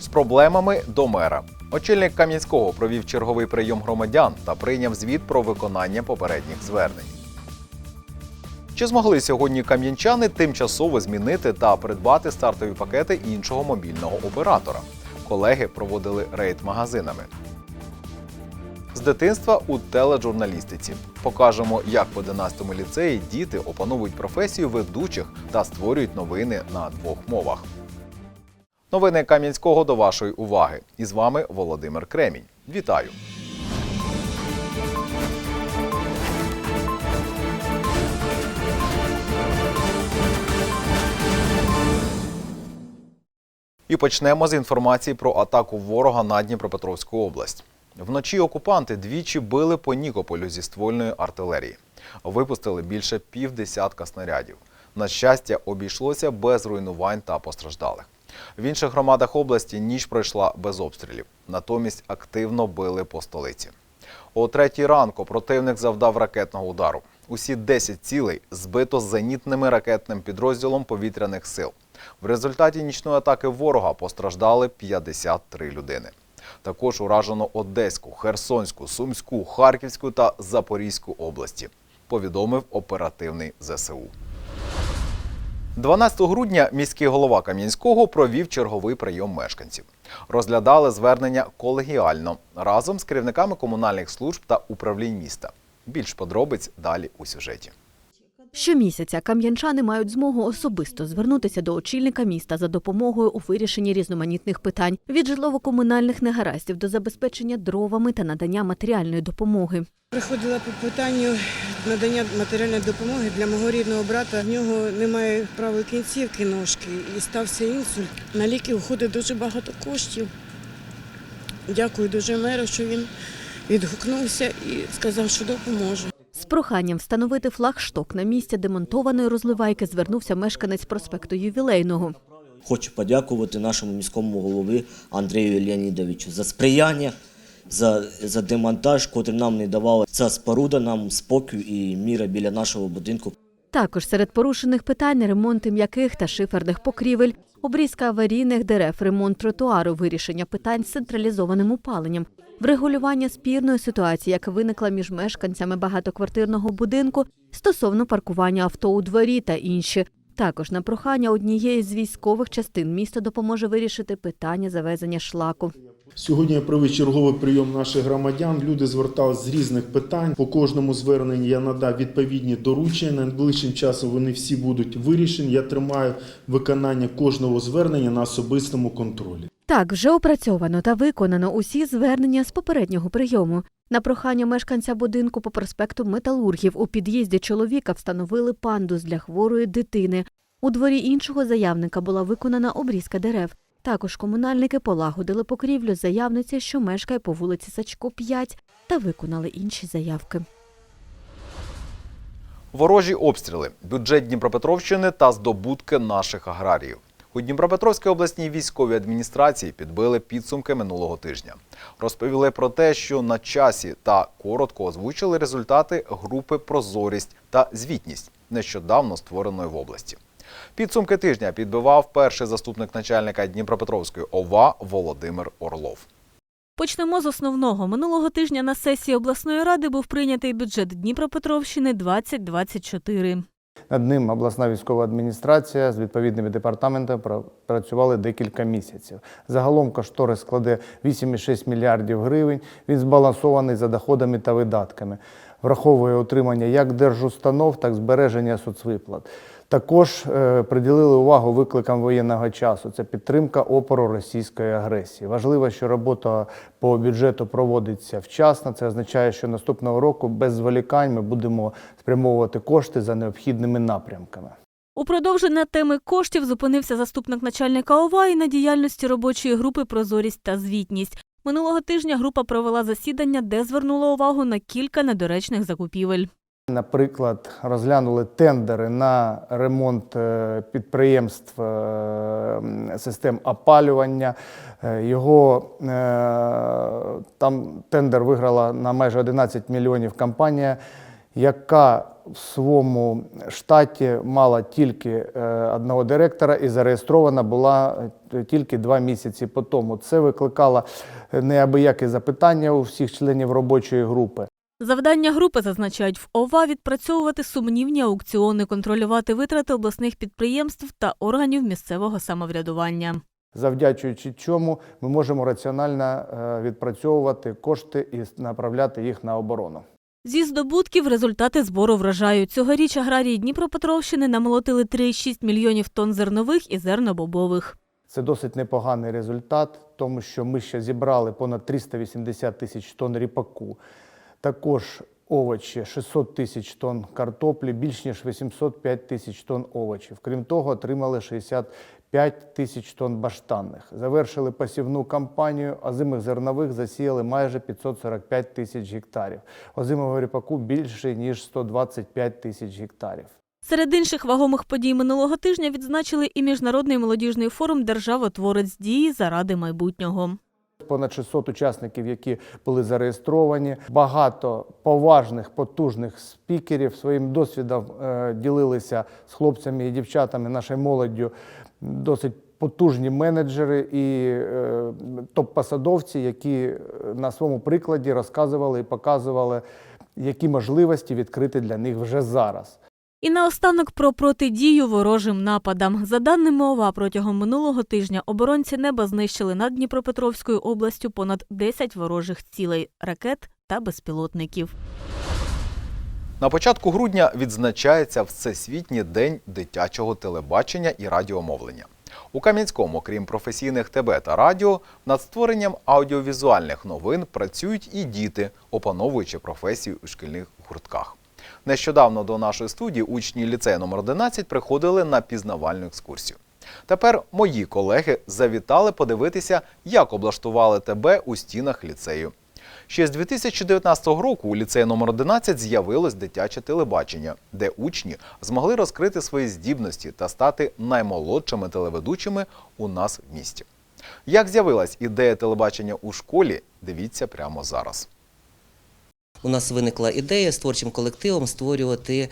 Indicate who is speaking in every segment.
Speaker 1: З проблемами до мера. Очільник Кам'янського провів черговий прийом громадян та прийняв звіт про виконання попередніх звернень. Чи змогли сьогодні кам'янчани тимчасово змінити та придбати стартові пакети іншого мобільного оператора? Колеги проводили рейд магазинами. З дитинства у тележурналістиці покажемо, як в 11 ліцеї діти опановують професію ведучих та створюють новини на двох мовах. Новини Кам'янського до вашої уваги. І з вами Володимир Кремінь. Вітаю! І почнемо з інформації про атаку ворога на Дніпропетровську область. Вночі окупанти двічі били по Нікополю зі ствольної артилерії. Випустили більше півдесятка снарядів. На щастя, обійшлося без руйнувань та постраждалих. В інших громадах області ніч пройшла без обстрілів. Натомість активно били по столиці. О третій ранку противник завдав ракетного удару. Усі 10 цілей збито зенітними ракетним підрозділом повітряних сил. В результаті нічної атаки ворога постраждали 53 людини. Також уражено Одеську, Херсонську, Сумську, Харківську та Запорізьку області, повідомив оперативний ЗСУ. 12 грудня міський голова Кам'янського провів черговий прийом мешканців. Розглядали звернення колегіально разом з керівниками комунальних служб та управлінь міста. Більш подробиць далі у сюжеті.
Speaker 2: Щомісяця кам'янчани мають змогу особисто звернутися до очільника міста за допомогою у вирішенні різноманітних питань від житлово-комунальних негараздів до забезпечення дровами та надання матеріальної допомоги.
Speaker 3: Приходила по питанню надання матеріальної допомоги для мого рідного брата. В нього немає правої кінцівки ножки і стався інсульт. На ліки входить дуже багато коштів. Дякую дуже меру, що він відгукнувся і сказав, що допоможе.
Speaker 2: З проханням встановити флагшток на місці демонтованої розливайки звернувся мешканець проспекту Ювілейного.
Speaker 4: Хочу подякувати нашому міському голові Андрію Леонідовичу за сприяння, за, за демонтаж, котрий нам не давала ця споруда, нам спокій і міра біля нашого будинку.
Speaker 2: Також серед порушених питань ремонти м'яких та шиферних покрівель, обрізка аварійних дерев, ремонт тротуару, вирішення питань з централізованим опаленням, врегулювання спірної ситуації, яка виникла між мешканцями багатоквартирного будинку стосовно паркування авто у дворі та інші. Також на прохання однієї з військових частин місто допоможе вирішити питання завезення шлаку.
Speaker 5: Сьогодні я провів черговий прийом наших громадян. Люди звертались з різних питань. По кожному зверненню я надав відповідні доручення. Найближчим часом вони всі будуть вирішені. Я тримаю виконання кожного звернення на особистому контролі.
Speaker 2: Так, вже опрацьовано та виконано усі звернення з попереднього прийому. На прохання мешканця будинку по проспекту Металургів у під'їзді чоловіка встановили пандус для хворої дитини. У дворі іншого заявника була виконана обрізка дерев. Також комунальники полагодили покрівлю заявниці, що мешкає по вулиці Сачко 5, та виконали інші заявки.
Speaker 1: Ворожі обстріли, бюджет Дніпропетровщини та здобутки наших аграріїв. У Дніпропетровській обласній військовій адміністрації підбили підсумки минулого тижня. Розповіли про те, що на часі та коротко озвучили результати групи Прозорість та звітність нещодавно створеної в області. Підсумки тижня підбивав перший заступник начальника Дніпропетровської ОВА Володимир Орлов.
Speaker 6: Почнемо з основного. Минулого тижня на сесії обласної ради був прийнятий бюджет Дніпропетровщини 2024.
Speaker 7: Над ним обласна військова адміністрація з відповідними департаментами працювали декілька місяців. Загалом кошторис складе 8,6 мільярдів гривень. Він збалансований за доходами та видатками, враховує утримання як держустанов, так і збереження соцвиплат. Також е, приділили увагу викликам воєнного часу. Це підтримка опору російської агресії. Важливо, що робота по бюджету проводиться вчасно. Це означає, що наступного року без зволікань ми будемо спрямовувати кошти за необхідними напрямками.
Speaker 6: У продовження теми коштів зупинився заступник начальника ОВА і на діяльності робочої групи Прозорість та звітність. Минулого тижня група провела засідання, де звернула увагу на кілька недоречних закупівель.
Speaker 7: Наприклад, розглянули тендери на ремонт е, підприємств е, систем опалювання. Е, Його там тендер виграла на майже 11 мільйонів компанія яка в своєму штаті мала тільки одного директора і зареєстрована була тільки два місяці по тому. Це викликало неабиякі запитання у всіх членів робочої групи.
Speaker 6: Завдання групи зазначають в ОВА відпрацьовувати сумнівні аукціони, контролювати витрати обласних підприємств та органів місцевого самоврядування.
Speaker 7: завдячуючи чому ми можемо раціонально е, відпрацьовувати кошти і направляти їх на оборону.
Speaker 6: Зі здобутків результати збору вражають. Цьогоріч аграрії Дніпропетровщини намолотили 3,6 мільйонів тонн зернових і зернобобових.
Speaker 7: Це досить непоганий результат, тому що ми ще зібрали понад 380 тисяч тонн ріпаку, також овочі 600 тисяч тонн картоплі, більш ніж 805 тисяч тонн овочів. Крім того, отримали 65 тисяч тонн баштанних. Завершили посівну кампанію, озимих зернових засіяли майже 545 тисяч гектарів. Озимого ріпаку більше ніж 125 тисяч гектарів.
Speaker 6: Серед інших вагомих подій минулого тижня відзначили і міжнародний молодіжний форум Державотворець дії заради майбутнього.
Speaker 7: Понад 600 учасників, які були зареєстровані, багато поважних, потужних спікерів своїм досвідом е, ділилися з хлопцями і дівчатами, нашою молоддю, досить потужні менеджери і е, топ-посадовці, які е, на своєму прикладі розказували і показували, які можливості відкрити для них вже зараз.
Speaker 6: І наостанок про протидію ворожим нападам. За даними ОВА, протягом минулого тижня оборонці неба знищили над Дніпропетровською областю понад 10 ворожих цілей ракет та безпілотників.
Speaker 1: На початку грудня відзначається Всесвітній день дитячого телебачення і радіомовлення. У Кам'янському, крім професійних ТБ та радіо, над створенням аудіовізуальних новин працюють і діти, опановуючи професію у шкільних гуртках. Нещодавно до нашої студії учні ліцею номер 11 приходили на пізнавальну екскурсію. Тепер мої колеги завітали подивитися, як облаштували ТБ у стінах ліцею. Ще з 2019 року у ліцеї номер 11 з'явилось дитяче телебачення, де учні змогли розкрити свої здібності та стати наймолодшими телеведучими у нас в місті. Як з'явилась ідея телебачення у школі, дивіться прямо зараз.
Speaker 8: У нас виникла ідея з творчим колективом створювати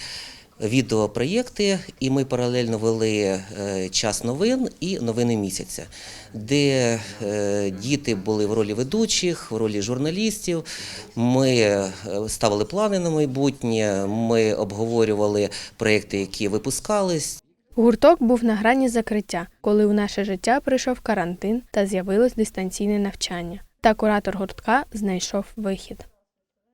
Speaker 8: відеопроєкти, і ми паралельно вели е, час новин і новини місяця, де е, діти були в ролі ведучих, в ролі журналістів. Ми е, ставили плани на майбутнє, ми обговорювали проєкти, які випускались.
Speaker 9: Гурток був на грані закриття, коли у наше життя прийшов карантин та з'явилось дистанційне навчання. Та куратор гуртка знайшов вихід.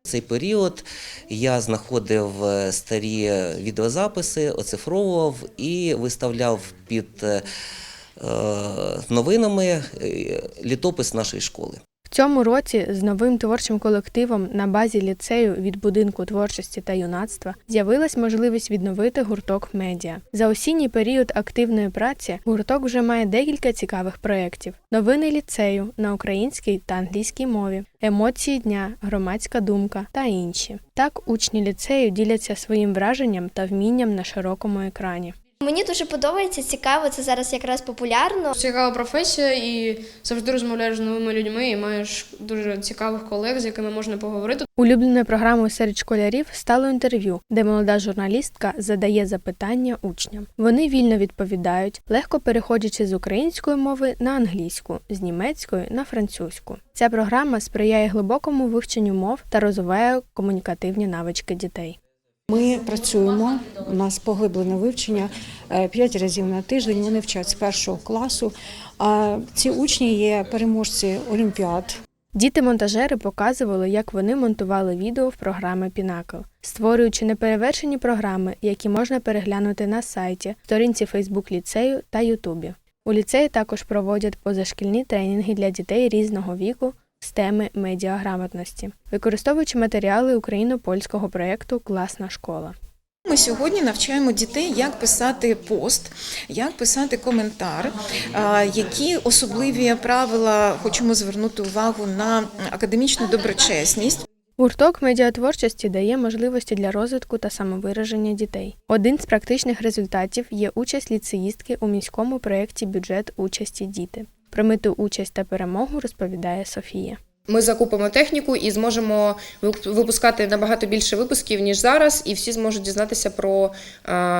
Speaker 8: Цей період я знаходив е, старі відеозаписи, оцифровував і виставляв під е, е, новинами літопис нашої школи.
Speaker 9: Цьому році з новим творчим колективом на базі ліцею від будинку творчості та юнацтва з'явилась можливість відновити гурток медіа. За осінній період активної праці гурток вже має декілька цікавих проєктів: новини ліцею на українській та англійській мові, емоції дня, громадська думка та інші. Так учні ліцею діляться своїм враженням та вмінням на широкому екрані.
Speaker 10: Мені дуже подобається, цікаво, це зараз якраз популярно.
Speaker 11: Цікава професія і завжди розмовляєш з новими людьми і маєш дуже цікавих колег, з якими можна поговорити.
Speaker 9: Улюбленою програмою серед школярів стало інтерв'ю, де молода журналістка задає запитання учням. Вони вільно відповідають, легко переходячи з української мови на англійську, з німецької на французьку. Ця програма сприяє глибокому вивченню мов та розвиває комунікативні навички дітей.
Speaker 12: Ми працюємо. У нас поглиблене вивчення е, п'ять разів на тиждень. Вони вчать з першого класу. А ці учні є переможці олімпіад.
Speaker 9: Діти-монтажери показували, як вони монтували відео в програми Пінакл, створюючи неперевершені програми, які можна переглянути на сайті, сторінці Фейсбук ліцею та Ютубі. У ліцеї також проводять позашкільні тренінги для дітей різного віку з теми медіаграмотності, використовуючи матеріали україно-польського проєкту Класна школа.
Speaker 13: Ми сьогодні навчаємо дітей, як писати пост, як писати коментар, які особливі правила хочемо звернути увагу на академічну доброчесність.
Speaker 9: Гурток медіатворчості дає можливості для розвитку та самовираження дітей. Один з практичних результатів є участь ліцеїстки у міському проєкті Бюджет участі діти. Про мету участь та перемогу розповідає Софія.
Speaker 11: Ми закупимо техніку і зможемо вип- випускати набагато більше випусків ніж зараз, і всі зможуть дізнатися про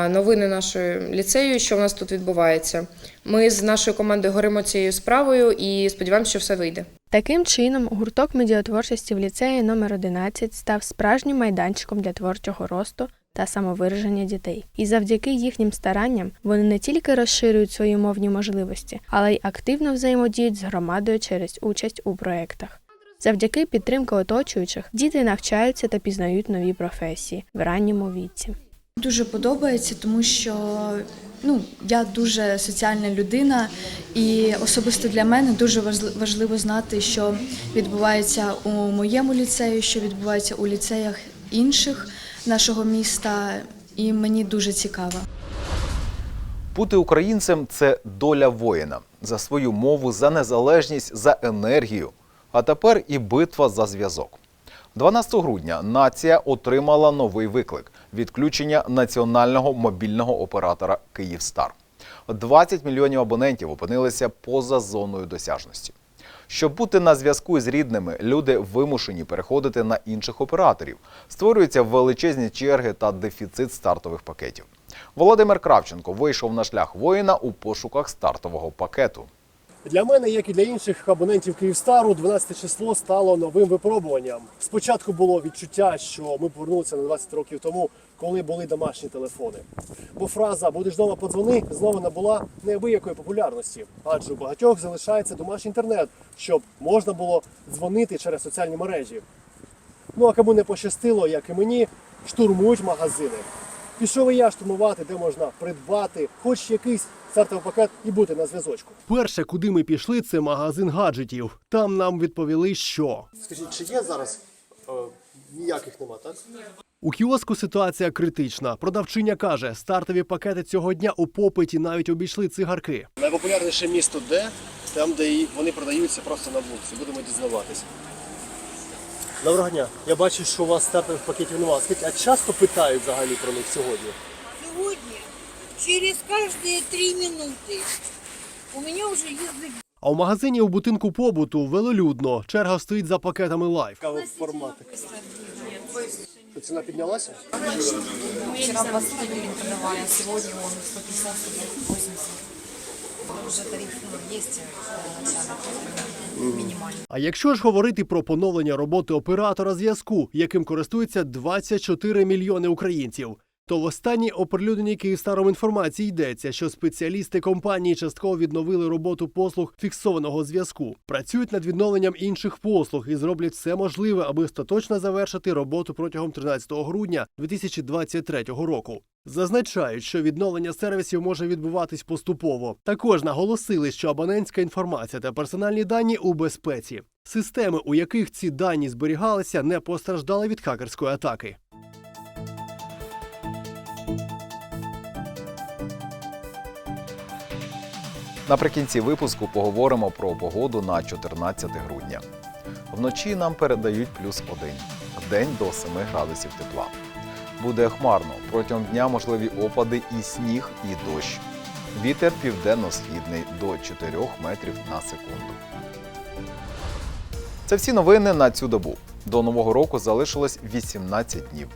Speaker 11: новини нашої ліцею, що в нас тут відбувається. Ми з нашою командою горимо цією справою і сподіваємося, що все вийде.
Speaker 9: Таким чином, гурток медіатворчості в ліцеї номер 11 став справжнім майданчиком для творчого росту та самовираження дітей. І завдяки їхнім старанням вони не тільки розширюють свої мовні можливості, але й активно взаємодіють з громадою через участь у проєктах. Завдяки підтримки оточуючих діти навчаються та пізнають нові професії в ранньому віці.
Speaker 14: Дуже подобається, тому що ну, я дуже соціальна людина, і особисто для мене дуже важли- важливо знати, що відбувається у моєму ліцеї, що відбувається у ліцеях інших нашого міста, і мені дуже цікаво.
Speaker 1: Бути українцем це доля воїна за свою мову, за незалежність, за енергію. А тепер і битва за зв'язок. 12 грудня нація отримала новий виклик відключення національного мобільного оператора Київстар. 20 мільйонів абонентів опинилися поза зоною досяжності. Щоб бути на зв'язку з рідними, люди вимушені переходити на інших операторів. Створюються величезні черги та дефіцит стартових пакетів. Володимир Кравченко вийшов на шлях воїна у пошуках стартового пакету.
Speaker 15: Для мене, як і для інших абонентів Київстару, 12 число стало новим випробуванням. Спочатку було відчуття, що ми повернулися на 20 років тому, коли були домашні телефони. Бо фраза Будеш вдома подзвони знову набула неабиякої популярності, адже у багатьох залишається домашній інтернет, щоб можна було дзвонити через соціальні мережі. Ну а кому не пощастило, як і мені, штурмують магазини. Пішов і я штурмувати, де можна придбати хоч якийсь стартовий пакет і бути на зв'язочку.
Speaker 16: Перше, куди ми пішли, це магазин гаджетів. Там нам відповіли, що
Speaker 15: Скажіть, чи є зараз е, ніяких нема, так?
Speaker 16: у кіоску ситуація критична. Продавчиня каже, стартові пакети цього дня у попиті навіть обійшли цигарки.
Speaker 15: Найпопулярніше місто де? Там, де вони продаються просто на вулиці. Будемо дізнаватися. Доброго дня. Я бачу, що у вас стартових пакетів немає. Скажіть, а часто питають взагалі про них сьогодні?
Speaker 17: Сегодня через каждые три минуты у меня уже язык
Speaker 16: А у магазині у будинку побуту велолюдно. Черга стоїть за пакетами лайф.
Speaker 15: Цікавий формат. То Ціна піднялася?
Speaker 17: Вчера 20 гривен продавали, а сегодня он 150 80 Уже тариф ну, есть минимальный.
Speaker 16: А якщо ж говорити про поновлення роботи оператора зв'язку, яким користуються 24 мільйони українців, то в останній оприлюдненій Київстаром інформації йдеться, що спеціалісти компанії частково відновили роботу послуг фіксованого зв'язку, працюють над відновленням інших послуг і зроблять все можливе, аби остаточно завершити роботу протягом 13 грудня 2023 року. Зазначають, що відновлення сервісів може відбуватись поступово. Також наголосили, що абонентська інформація та персональні дані у безпеці. Системи, у яких ці дані зберігалися, не постраждали від хакерської атаки.
Speaker 1: Наприкінці випуску поговоримо про погоду на 14 грудня. Вночі нам передають плюс один, день до 7 градусів тепла. Буде хмарно. Протягом дня можливі опади і сніг, і дощ. Вітер південно-східний до 4 метрів на секунду. Це всі новини на цю добу. До нового року залишилось 18 днів.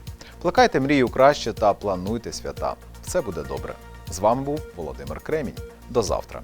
Speaker 1: Плекайте мрію краще та плануйте свята. Все буде добре. З вами був Володимир Кремінь. До завтра.